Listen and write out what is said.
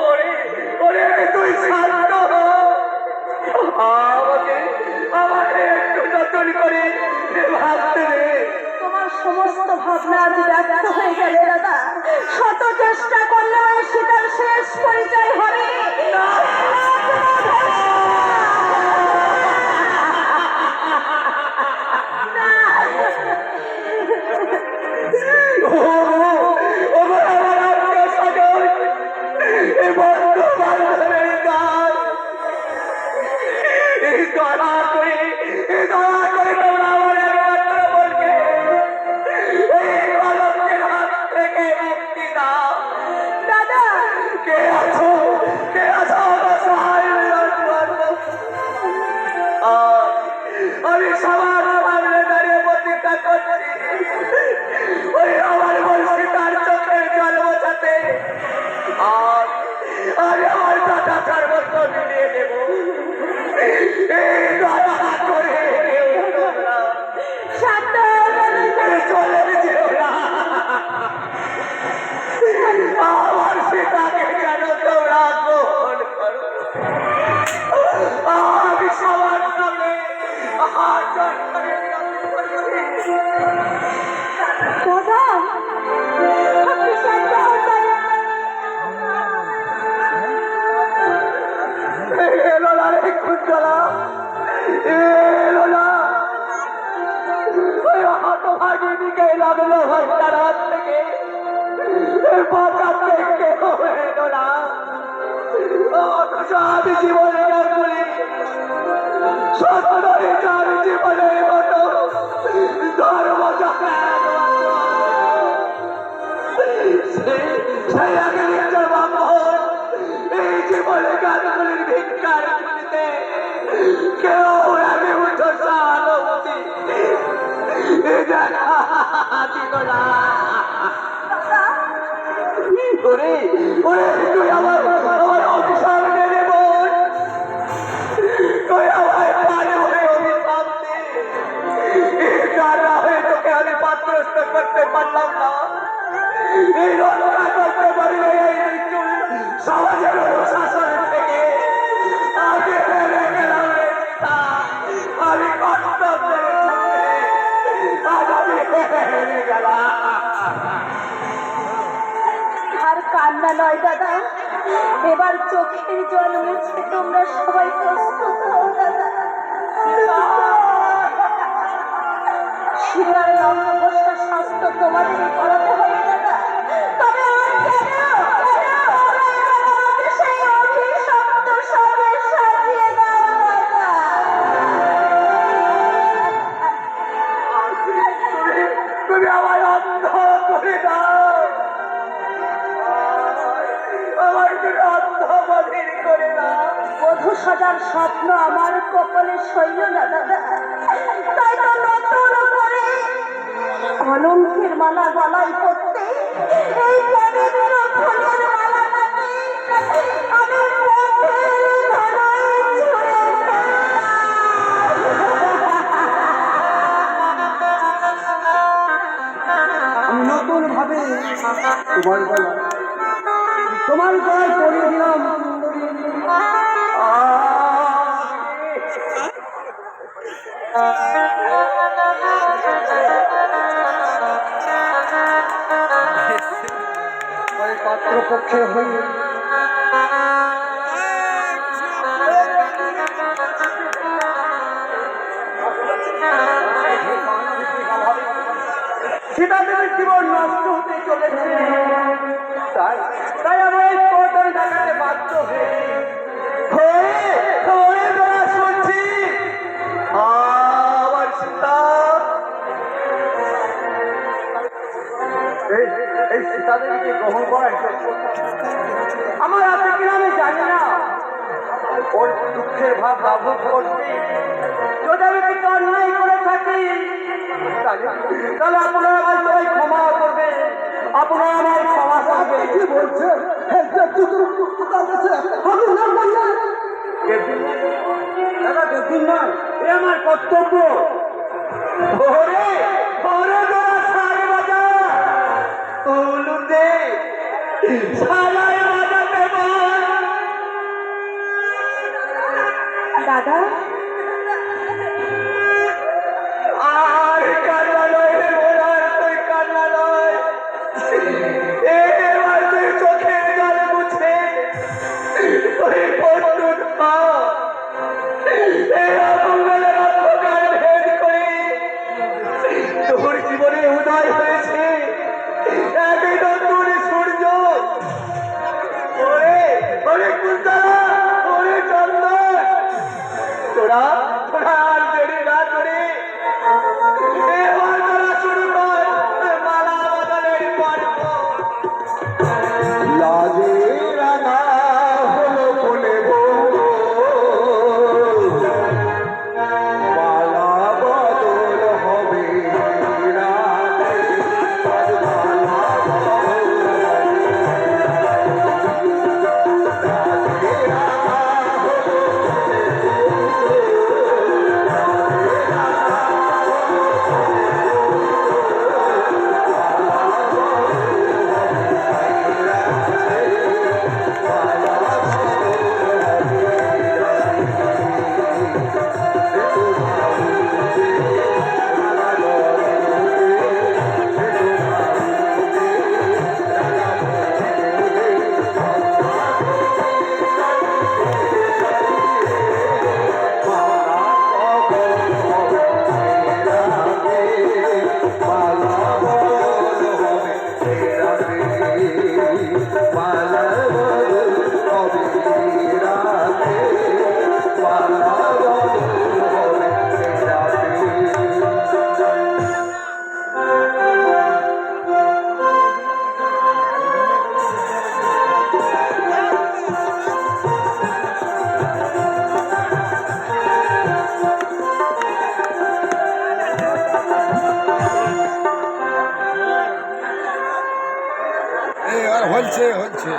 ওরে ওরে তুই শান্ত হ। আমাকে আমাকে একটু যতন করে ভাবতে দে তোমার সমস্ত ভাবনা আজ ব্যর্থ হয়ে গেলে দাদা। শত চেষ্টা করলেও সেটার শেষ পরিচয় হবে। ও দয়া করে দয়া করে তোমরা আমার একমাত্র বলকে এই কলমের হাত থেকে মুক্তি দাও। দাদা, কে আছো? কে আছো? আমার সহায় আমি সবার সামনে দাঁড়িয়ে প্রতিজ্ঞা আমার তার চোখের জল বোঝাতে। আমার Ei! বাঁচাতে কেউ এলো না অথচ আমি জীবনে বলি সতরে যার জীবনের মতো ধর্ম সেই আগে নিজের বামহর এই জীবনে গানগুলির ভিক্ষার দিতে কেউ আগে উঠো সহানুভূতি দেখা দিল না ওরে ওরে, তুই আমার আমার অভিশাপ দে রে তুই আমার পারে ওরে অভিশাপ দে এই কারণে হয়ে তোকে আমি পাত্রস্থ করতে পারলাম না। এই রক্ষা করতে পারি এই সমাজের অনুশাসন থেকে আগে গেলাম রে সীতা। আমি কর্তব্যের ক্ষেত্রে আজ আমি হেরে গেলাম। কান্না নয় দাদা। এবার চোখের জল মুছে তোমরা সবাই প্রস্তুত হও দাদা। শিলার স্বাস্থ্য তোমাদের করাতে হবে দাদা। তুমি আমার অন্ধ করে দাও। বধূ সাজার স্বপ্ন আমার কপালে সইল না, দাদা। তাই তো নতুন করে মালা গলায় পড়তে এই পবিত্র ফুলের নতুন ভাবে তোমার তোমার গলায় পাত্রপক্ষে হয়ে সীতা জীবন নষ্ট হতে চলেছে। তাই তাই আমি এই পটল দেখাতে বাধ্য হয়ে আমার আছে কিনা আমি জানি না। ওর দুঃখের ভাব লাঘব করতে যদি আমি কিছু অন্যায় করে থাকি তাহলে তাহলে আপনারা আমার সবাই ক্ষমা করবে। আপনারা আমার ক্ষমা করবে কি বলছেন? দাদা দেখুন না এ আমার কর্তব্য। Obrigada. হচ্ছে হচ্ছে।